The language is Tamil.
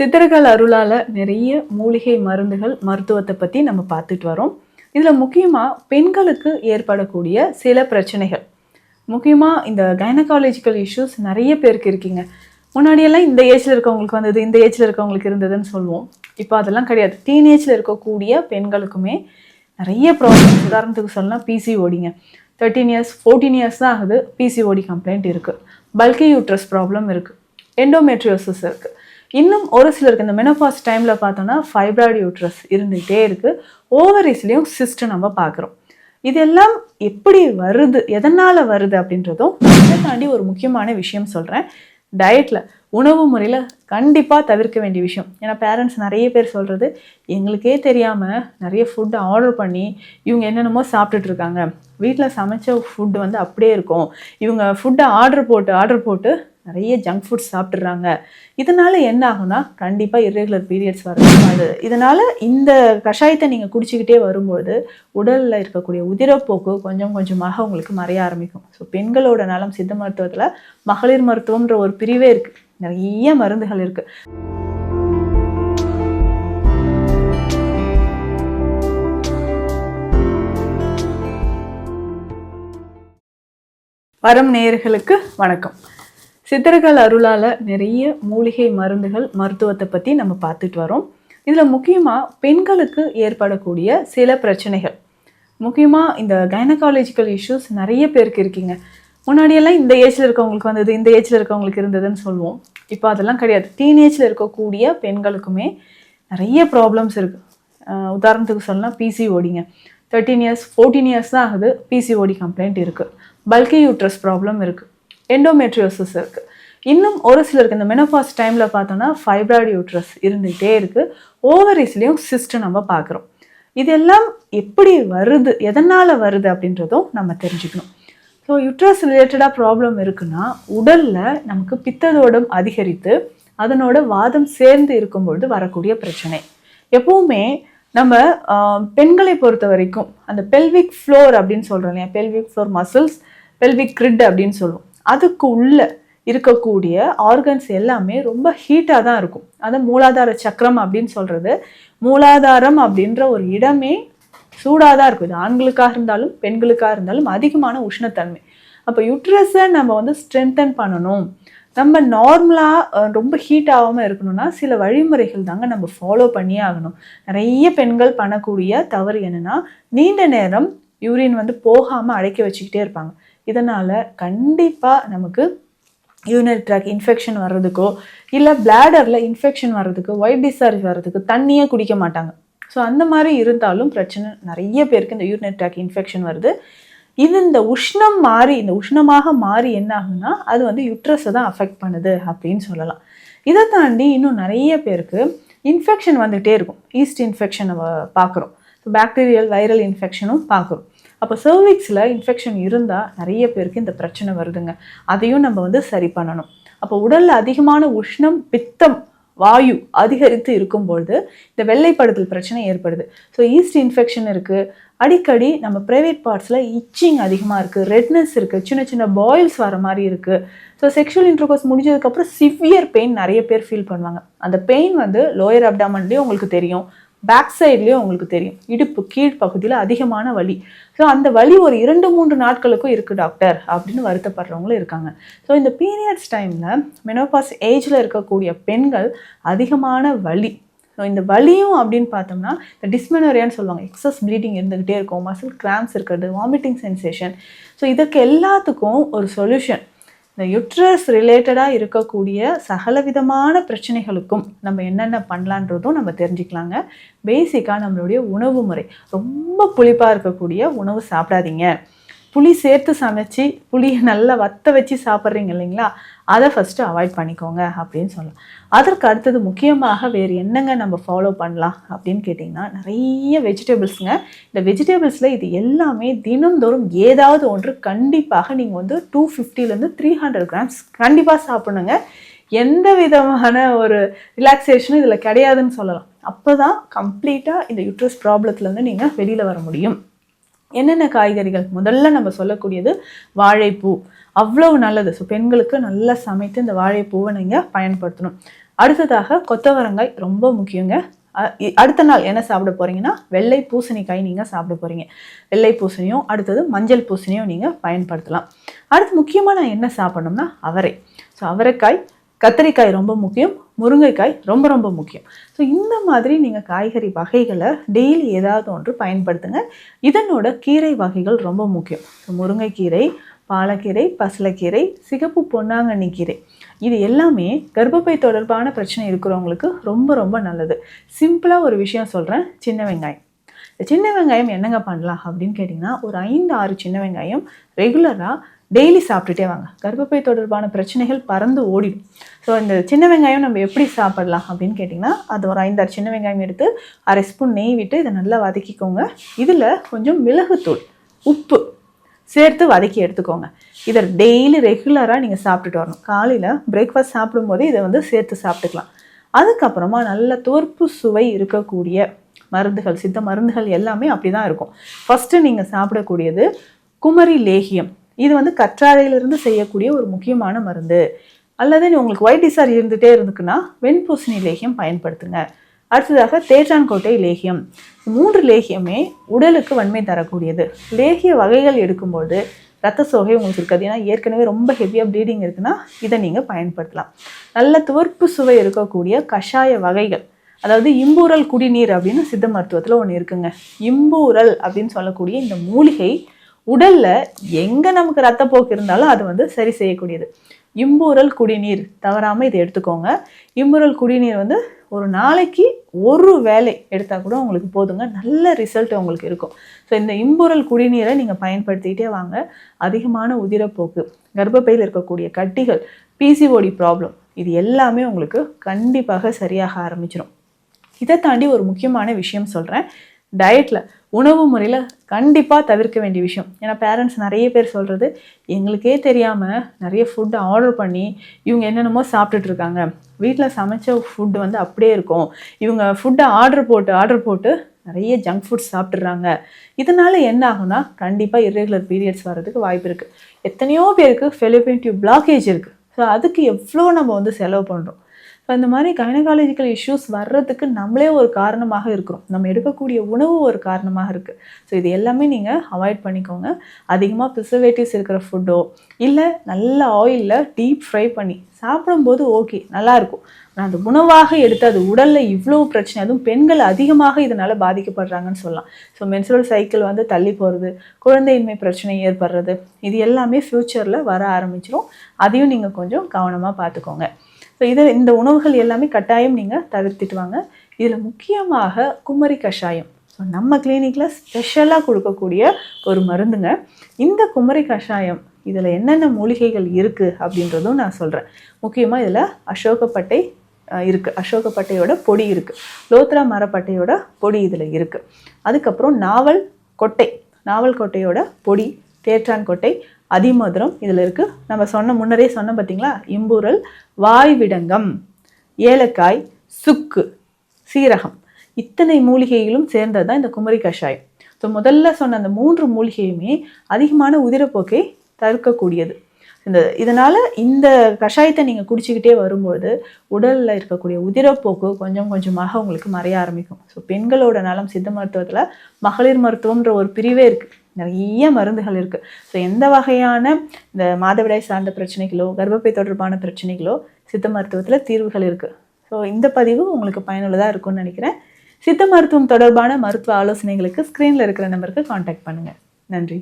சித்தர்கள் அருளால் நிறைய மூலிகை மருந்துகள் மருத்துவத்தை பற்றி நம்ம பார்த்துட்டு வரோம். இதில் முக்கியமாக பெண்களுக்கு ஏற்படக்கூடிய சில பிரச்சனைகள். முக்கியமாக இந்த கைனகாலஜிக்கல் இஷ்யூஸ் நிறைய பேருக்கு இருக்கீங்க. முன்னாடியெல்லாம் இந்த ஏஜில் இருக்கவங்களுக்கு வந்தது இந்த ஏஜில் இருக்கவங்களுக்கு இருந்ததுன்னு சொல்லுவோம். இப்போ அதெல்லாம் கிடையாது. டீனேஜில் இருக்கக்கூடிய பெண்களுக்குமே நிறைய ப்ராப்ளம்ஸ் உதாரணத்துக்கு சொல்லலாம் பிசிஓடிங்க தேர்ட்டீன் இயர்ஸ் ஃபோர்டீன் இயர்ஸ் தான் ஆகுது பிசிஓடி கம்ப்ளைண்ட் இருக்குது பல்கி யூட்ரஸ் ப்ராப்ளம் இருக்குது எண்டோமெட்ரியோசிஸ் இருக்குது இன்னும் ஒரு சிலருக்கு இந்த மெனோபாஸ் டைமில் பார்த்தோன்னா ஃபைப்ராய்டு யூட்ரஸ் இருந்துகிட்டே இருக்குது ஓவரிஸ்லேயும் சிஸ்ட் நம்ம பார்க்குறோம். இதெல்லாம் எப்படி வருது எதனால் வருது அப்படின்றதும் இதை தாண்டி ஒரு முக்கியமான விஷயம் சொல்கிறேன் டயட்டில் உணவு முறையில் கண்டிப்பாக தவிர்க்க வேண்டிய விஷயம். ஏன்னா பேரண்ட்ஸ் நிறைய பேர் சொல்கிறது எங்களுக்கே தெரியாமல் நிறைய ஃபுட்டு ஆர்டர் பண்ணி இவங்க என்னென்னமோ சாப்பிட்டுட்ருக்காங்க வீட்டில் சமைச்ச ஃபுட்டு வந்து அப்படியே இருக்கும். இவங்க ஃபுட்டை ஆர்டர் போட்டு ஆர்டர் போட்டு நிறைய ஜங்க் ஃபுட்ஸ் சாப்பிட்றாங்க இதனால என்ன ஆகும்னா கண்டிப்பாக இர்ரெகுலர் பீரியட்ஸ் வரது. இதனால் இதனால இந்த கஷாயத்தை நீங்கள் குடிச்சிக்கிட்டே வரும்போது உடலில் இருக்கக்கூடிய உதிரப்போக்கு கொஞ்சம் கொஞ்சமாக உங்களுக்கு மறைய ஆரம்பிக்கும். ஸோ பெண்களோட நலம் சித்த மருத்துவத்தில் மகளிர் மருத்துவம்ன்ற ஒரு பிரிவே இருக்குது நிறைய மருந்துகள் இருக்குது வரம் நேயர்களுக்கு வணக்கம். சித்தர்கள் அருளால் நிறைய மூலிகை மருந்துகள் மருத்துவத்தை பற்றி நம்ம பார்த்துட்டு வரோம். இதில் முக்கியமாக பெண்களுக்கு ஏற்படக்கூடிய சில பிரச்சனைகள். முக்கியமாக இந்த கைனகாலஜிக்கல் இஷ்யூஸ் நிறைய பேருக்கு இருக்கீங்க. முன்னாடியெல்லாம் இந்த ஏஜில் இருக்கவங்களுக்கு வந்தது இந்த ஏஜில் இருக்கவங்களுக்கு இருந்ததுன்னு சொல்லுவோம். இப்போ அதெல்லாம் கிடையாது. டீனேஜில் இருக்கக்கூடிய பெண்களுக்குமே நிறைய ப்ராப்ளம்ஸ் இருக்குது உதாரணத்துக்கு சொல்லலாம் பிசிஓடிங்க தேர்ட்டீன் இயர்ஸ் ஃபோர்டீன் இயர்ஸ் தான் ஆகுது பிசிஓடி கம்ப்ளைண்ட் இருக்குது பல்கி யூட்ரஸ் ப்ராப்ளம் இருக்குது எண்டோமெட்ரியோசிஸ் இருக்குது இன்னும் ஒரு சிலருக்கு இந்த மெனோபாஸ் டைமில் பார்த்தோன்னா ஃபைப்ராய்டு யூட்ரஸ் இருந்துகிட்டே இருக்குது ஓவரிஸ்லேயும் சிஸ்ட் நம்ம பார்க்குறோம். இதெல்லாம் எப்படி வருது எதனால் வருது அப்படின்றதும் நம்ம தெரிஞ்சுக்கணும். ஸோ யுட்ரஸ் ரிலேட்டடாக ப்ராப்ளம் இருக்குன்னா உடலில் நமக்கு பித்ததோடம் அதிகரித்து அதனோட வாதம் சேர்ந்து இருக்கும்பொழுது வரக்கூடிய பிரச்சனை. எப்பவுமே நம்ம பெண்களை பொறுத்த வரைக்கும் அந்த பெல்விக் ஃப்ளோர் அப்படின்னு சொல்கிறோம் இல்லையா? Pelvic floor muscles pelvic grid அப்படின்னு சொல்லுவோம். அதுக்கு உள்ள இருக்கக்கூடிய ஆர்கன்ஸ் எல்லாமே ரொம்ப ஹீட்டாக தான் இருக்கும். அதை மூலாதார சக்கரம் அப்படின்னு சொல்கிறது மூலாதாரம் அப்படின்ற ஒரு இடமே சூடாக தான் இருக்கும். இது ஆண்களுக்காக இருந்தாலும் பெண்களுக்காக இருந்தாலும் அதிகமான உஷ்ணத்தன்மை. அப்போ யுட்ரஸை நம்ம வந்து ஸ்ட்ரென்தன் பண்ணணும். நம்ம நார்மலாக ரொம்ப ஹீட் ஆகாமல் இருக்கணும்னா சில வழிமுறைகள் தாங்க நம்ம ஃபாலோ பண்ணியே ஆகணும். நிறைய பெண்கள் பண்ணக்கூடிய தவறு என்னென்னா நீண்ட நேரம் யூரின் வந்து போகாமல் அடைக்க வச்சுக்கிட்டே இருப்பாங்க. இதனால் கண்டிப்பாக நமக்கு யூனரி ட்ராக் இன்ஃபெக்ஷன் வர்றதுக்கோ இல்லை பிளாடரில் இன்ஃபெக்ஷன் வர்றதுக்கு ஒயிட் டிஸ்சார்ஜ் வர்றதுக்கு தண்ணியே குடிக்க மாட்டாங்க. ஸோ அந்த மாதிரி இருந்தாலும் பிரச்சனை நிறைய பேருக்கு இந்த யூரினரி ட்ராக் இன்ஃபெக்ஷன் வருது. இது இந்த உஷ்ணம் மாறி இந்த உஷ்ணமாக மாறி என்ன ஆகுன்னா அது வந்து யுட்ரஸை தான் அஃபெக்ட் பண்ணுது அப்படின்னு சொல்லலாம். இதை தாண்டி இன்னும் நிறைய பேருக்கு இன்ஃபெக்ஷன் வந்துகிட்டே இருக்கும். ஈஸ்ட் இன்ஃபெக்ஷன் நம்ம பார்க்குறோம். ஸோ பேக்டீரியல் வைரல் இன்ஃபெக்ஷனும் பார்க்குறோம். அப்போ சர்விக்ஸில் இன்ஃபெக்ஷன் இருந்தால் நிறைய பேருக்கு இந்த பிரச்சனை வருதுங்க. அதையும் நம்ம வந்து சரி பண்ணணும். அப்போ உடலில் அதிகமான உஷ்ணம் பித்தம் வாயு அதிகரித்து இருக்கும்பொழுது இந்த வெள்ளைப்படுதல் பிரச்சனை ஏற்படுது. ஸோ ஈஸ்ட் இன்ஃபெக்ஷன் இருக்குது அடிக்கடி நம்ம ப்ரைவேட் பார்ட்ஸில் இச்சிங் அதிகமாக இருக்குது ரெட்னஸ் இருக்குது சின்ன சின்ன பாயில்ஸ் வர மாதிரி இருக்குது ஸோ செக்ஷுவல் இன்டர்கோர்ஸ் முடிஞ்சதுக்கப்புறம் சிவியர் பெயின் நிறைய பேர் ஃபீல் பண்ணுவாங்க. அந்த பெயின் வந்து லோயர் அப்டாமன்லேயும் உங்களுக்கு தெரியும். பேக் சைட்லேயும் உங்களுக்கு தெரியும். இடுப்பு கீழ் பகுதியில் அதிகமான வலி. ஸோ அந்த வலி ஒரு இரண்டு மூன்று நாட்களுக்கும் இருக்குது டாக்டர் அப்படின்னு வருத்தப்படுறவங்களும் இருக்காங்க. ஸோ இந்த பீரியட்ஸ் டைமில் மெனோபாஸ் ஏஜில் இருக்கக்கூடிய பெண்கள் அதிகமான வலி. ஸோ இந்த வலியும் அப்படின்னு பார்த்தோம்னா இந்த டிஸ்மெனோரியான்னு சொல்லுவாங்க. எக்ஸஸ் ப்ளீடிங் இருந்துக்கிட்டே இருக்கும். மசில் கிராம்ஸ் இருக்கிறது வாமிட்டிங் சென்சேஷன் ஸோ இதற்கு எல்லாத்துக்கும் ஒரு சொல்யூஷன் இந்த யுட்ரஸ் ரிலேட்டடாக இருக்கக்கூடிய சகலவிதமான பிரச்சனைகளுக்கும் நம்ம என்னென்ன பண்ணலான்றதும் நம்ம தெரிஞ்சுக்கலாங்க. பேசிக்காக நம்மளுடைய உணவு முறை. ரொம்ப புளிப்பாக இருக்கக்கூடிய உணவு சாப்பிடாதீங்க. புளி சேர்த்து சமைச்சு புளியை நல்லா வத்த வச்சு சாப்பிட்றீங்க இல்லைங்களா? அதை ஃபஸ்ட்டு அவாய்ட் பண்ணிக்கோங்க அப்படின்னு சொல்லலாம். அதற்கு அடுத்தது முக்கியமாக வேறு என்னங்க நம்ம ஃபாலோ பண்ணலாம் அப்படின்னு கேட்டிங்கன்னா நிறைய வெஜிடபிள்ஸுங்க இந்த வெஜிடபிள்ஸில் இது எல்லாமே தினந்தோறும் ஏதாவது ஒன்று கண்டிப்பாக நீங்கள் வந்து டூ ஃபிஃப்டிலேருந்து த்ரீ ஹண்ட்ரட் கிராம்ஸ் கண்டிப்பாக சாப்பிடணுங்க. எந்த விதமான ஒரு ரிலாக்ஸேஷனும் இதில் கிடையாதுன்னு சொல்லலாம். அப்போ தான் கம்ப்ளீட்டாக இந்த யூட்ரஸ் ப்ராப்ளத்துலேருந்து நீங்கள் வெளியில் வர முடியும். என்னென்ன காய்கறிகள்? முதல்ல நம்ம சொல்லக்கூடியது வாழைப்பூ. அவ்வளவு நல்லது. ஸோ பெண்களுக்கு நல்லா சமைத்து இந்த வாழைப்பூவை நீங்கள் பயன்படுத்தணும். அடுத்ததாக கொத்தவரங்காய் ரொம்ப முக்கியங்க. அ- இ- அடுத்த நாள் என்ன சாப்பிட போகிறீங்கன்னா வெள்ளை பூசணிக்காய் நீங்கள் சாப்பிட போகிறீங்க வெள்ளை பூசணியும் அடுத்தது மஞ்சள் பூசணியும் நீங்கள் பயன்படுத்தலாம். அடுத்து முக்கியமாக நான் என்ன சாப்பிட்ணும்னா அவரை. ஸோ அவரைக்காய் கத்திரிக்காய் ரொம்ப முக்கியம் முருங்கைக்காய் ரொம்ப ரொம்ப முக்கியம். ஸோ இந்த மாதிரி நீங்கள் காய்கறி வகைகளை டெய்லி ஏதாவது ஒன்று பயன்படுத்துங்க. இதனோட கீரை வகைகள் ரொம்ப முக்கியம். ஸோ முருங்கைக்கீரை பாலக்கீரை பசலக்கீரை சிகப்பு பொன்னாங்கண்ணி கீரை. இது எல்லாமே கர்ப்பப்பை தொடர்பான பிரச்சனை இருக்கிறவங்களுக்கு ரொம்ப ரொம்ப நல்லது. சிம்பிளாக ஒரு விஷயம் சொல்கிறேன் சின்ன வெங்காயம். இந்த சின்ன வெங்காயம் என்னங்க பண்ணலாம் அப்படின்னு கேட்டிங்கன்னா ஒரு ஐந்து ஆறு சின்ன வெங்காயம் ரெகுலராக டெய்லி சாப்பிட்டுட்டே வாங்க. கர்ப்பப்பை தொடர்பான பிரச்சனைகள் பறந்து ஓடிடும். ஸோ இந்த சின்ன வெங்காயம் நம்ம எப்படி சாப்பிடலாம் அப்படின்னு கேட்டிங்கன்னா அது ஒரு ஐந்தாறு சின்ன வெங்காயம் எடுத்து அரை ஸ்பூன் நெய் விட்டு இதை நல்லா வதக்கிக்கோங்க. இதில் கொஞ்சம் மிளகுத்தூள் உப்பு சேர்த்து வதக்கி எடுத்துக்கோங்க. இதை டெய்லி ரெகுலராக நீங்கள் சாப்பிட்டுட்டு வரணும். காலையில் பிரேக்ஃபாஸ்ட் சாப்பிடும்போது இதை வந்து சேர்த்து சாப்பிட்டுக்கலாம். அதுக்கப்புறமா நல்ல தோற்பு சுவை இருக்கக்கூடிய மருந்துகள் சித்த மருந்துகள் எல்லாமே அப்படி தான் இருக்கும். ஃபஸ்ட்டு நீங்கள் சாப்பிடக்கூடியது குமரி லேகியம். இது வந்து கற்றாழையிலிருந்து செய்யக்கூடிய ஒரு முக்கியமான மருந்து. அல்லது உங்களுக்கு ஒயிட் டிசார் இருந்துகிட்டே இருந்துக்குன்னா வெண்பூசணி லேகியம் பயன்படுத்துங்க. அடுத்ததாக தேற்றான்கோட்டை லேகியம். மூன்று லேகியமே உடலுக்கு வன்மை தரக்கூடியது. லேகிய வகைகள் எடுக்கும்போது ரத்த சோகை உங்களுக்கு இருக்காது. ஏன்னா ஏற்கனவே ரொம்ப ஹெவியாக ப்ளீடிங் இருக்குன்னா இதை நீங்கள் பயன்படுத்தலாம். நல்ல துவர்ப்பு சுவை இருக்கக்கூடிய கஷாய வகைகள். அதாவது இம்பூரல் குடிநீர் அப்படின்னு சித்த மருத்துவத்தில் ஒன்று இருக்குங்க. இம்பூரல் அப்படின்னு சொல்லக்கூடிய இந்த மூலிகை உடல்ல எங்க நமக்கு ரத்தப்போக்கு இருந்தாலும் அது வந்து சரி செய்யக்கூடியது. இம்பூரல் குடிநீர் தவறாம இதை எடுத்துக்கோங்க. இம்பூரல் குடிநீர் வந்து ஒரு நாளைக்கு ஒரு வேலை எடுத்தால் கூட உங்களுக்கு போதுங்க. நல்ல ரிசல்ட் உங்களுக்கு இருக்கும். ஸோ இந்த இம்புரல் குடிநீரை நீங்கள் பயன்படுத்திக்கிட்டே வாங்க. அதிகமான உதிரப்போக்கு கர்ப்பப்பையில் இருக்கக்கூடிய கட்டிகள் பிசிஓடி ப்ராப்ளம் இது எல்லாமே உங்களுக்கு கண்டிப்பாக சரியாக ஆரம்பிச்சிடும் இதை தாண்டி ஒரு முக்கியமான விஷயம் சொல்கிறேன் டயட்டில் உணவு முறையில் கண்டிப்பாக தவிர்க்க வேண்டிய விஷயம். ஏன்னா பேரண்ட்ஸ் நிறைய பேர் சொல்கிறது எங்களுக்கே தெரியாமல் நிறைய ஃபுட்டு ஆர்டர் பண்ணி இவங்க என்னென்னமோ சாப்பிட்டுட்டு இருக்காங்க. வீட்டில் சமைச்ச ஃபுட்டு வந்து அப்படியே இருக்கும். இவங்க ஃபுட்டை ஆர்டர் போட்டு ஆர்டர் போட்டு நிறைய ஜங்க் ஃபுட்ஸ் சாப்பிட்றாங்க இதனால என்ன ஆகும்னா கண்டிப்பாக irregular பீரியட்ஸ் வர்றதுக்கு வாய்ப்பு இருக்குது எத்தனையோ பேருக்கு ஃபெலிபின் டியூப் பிளாக்கேஜ் இருக்குது ஸோ அதுக்கு எவ்வளோ நம்ம வந்து செலவு பண்ணுறோம் இப்போ இந்த மாதிரி கைனகாலஜிக்கல் இஷ்யூஸ் வர்றதுக்கு நம்மளே ஒரு காரணமாக இருக்கிறோம். நம்ம எடுக்கக்கூடிய உணவு ஒரு காரணமாக இருக்குது ஸோ இது எல்லாமே நீங்கள் அவாய்ட் பண்ணிக்கோங்க. அதிகமாக ப்ரிசர்வேட்டிவ்ஸ் இருக்கிற ஃபுட்டோ இல்லை நல்ல ஆயிலில் டீப் ஃப்ரை பண்ணி சாப்பிடும்போது ஓகே நல்லாயிருக்கும் ஆனால் அந்த உணவாக எடுத்து அது உடலில் இவ்வளோ பிரச்சனை அதுவும் பெண்கள் அதிகமாக இதனால் பாதிக்கப்படுறாங்கன்னு சொல்லலாம். ஸோ மென்சுரல் சைக்கிள் வந்து தள்ளி போகிறது குழந்தையின்மை பிரச்சனை ஏற்படுறது இது எல்லாமே ஃப்யூச்சரில் வர ஆரம்பிச்சிடும் அதையும் நீங்கள் கொஞ்சம் கவனமாக பார்த்துக்கோங்க. ஸோ இதை இந்த உணவுகள் எல்லாமே கட்டாயம் நீங்கள் தவிர்த்துட்டு வாங்க. இதில் முக்கியமாக குமரி கஷாயம். ஸோ நம்ம கிளினிக்கில் ஸ்பெஷலாக கொடுக்கக்கூடிய ஒரு மருந்துங்க. இந்த குமரி கஷாயம் இதில் என்னென்ன மூலிகைகள் இருக்குது அப்படின்றதும் நான் சொல்கிறேன் முக்கியமாக இதில் அசோகப்பட்டை இருக்குது அசோகப்பட்டையோட பொடி இருக்குது லோத்ரா மரப்பட்டையோட பொடி இதில் இருக்குது அதுக்கப்புறம் நாவல் கொட்டை. நாவல் கொட்டையோட பொடி தேற்றான் கொட்டை. அதிமதுரம் இதில் இருக்குது நம்ம சொன்ன முன்னரே சொன்ன பார்த்தீங்களா இம்பூரல் வாய்விடங்கம் ஏலக்காய் சுக்கு சீரகம். இத்தனை மூலிகைகளும் சேர்ந்தது தான் இந்த குமரி கஷாயம். ஸோ முதல்ல சொன்ன அந்த மூன்று மூலிகையுமே அதிகமான உதிரப்போக்கை தவிர்க்கக்கூடியது இந்த இதனால் இந்த கஷாயத்தை நீங்கள் குடிச்சிக்கிட்டே வரும்போது உடலில் இருக்கக்கூடிய உதிரப்போக்கு கொஞ்சம் கொஞ்சமாக உங்களுக்கு மறைய ஆரம்பிக்கும். ஸோ பெண்களோட நலம் சித்த மருத்துவத்தில் மகளிர் மருத்துவம்ன்ற ஒரு பிரிவே இருக்குது நிறைய மருந்துகள் இருக்குது ஸோ எந்த வகையான இந்த மாதவிடாய் சார்ந்த பிரச்சனைகளோ கர்ப்பப்பை தொடர்பான பிரச்சனைகளோ சித்த மருத்துவத்தில் தீர்வுகள் இருக்குது ஸோ இந்த பதிவு உங்களுக்கு பயனுள்ளதாக இருக்கும்னு நினைக்கிறேன். சித்த மருத்துவம் தொடர்பான மருத்துவ ஆலோசனைகளுக்கு ஸ்க்ரீனில் இருக்கிற நம்பருக்கு காண்டாக்ட் பண்ணுங்கள் நன்றி.